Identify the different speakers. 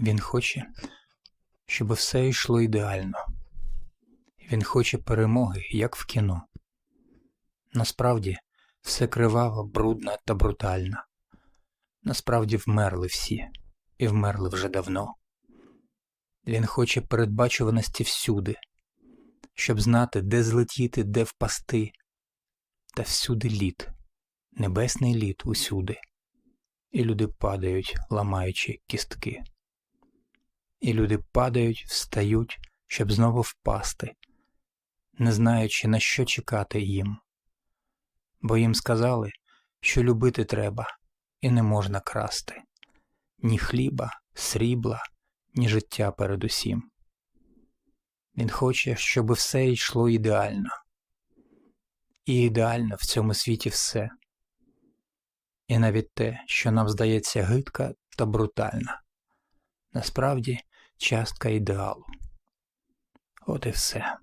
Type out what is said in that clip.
Speaker 1: Він хоче, щоб все йшло ідеально. Він хоче перемоги, як в кіно. Насправді, все криваво, брудно та брутально. Насправді вмерли всі, і вмерли вже давно. Він хоче передбачуваності всюди, щоб знати, де злетіти, де впасти. Та всюди лід, небесний лід усюди. І люди падають, ламаючи кістки. І люди падають, встають, щоб знову впасти, не знаючи, на що чекати їм. Бо їм сказали, що любити треба і не можна красти ні хліба, срібла, ні життя передусім. Він хоче, щоб все йшло ідеально. І ідеально в цьому світі все. І навіть те, що нам здається гидка та брутальна, насправді частка ідеалу. От і все.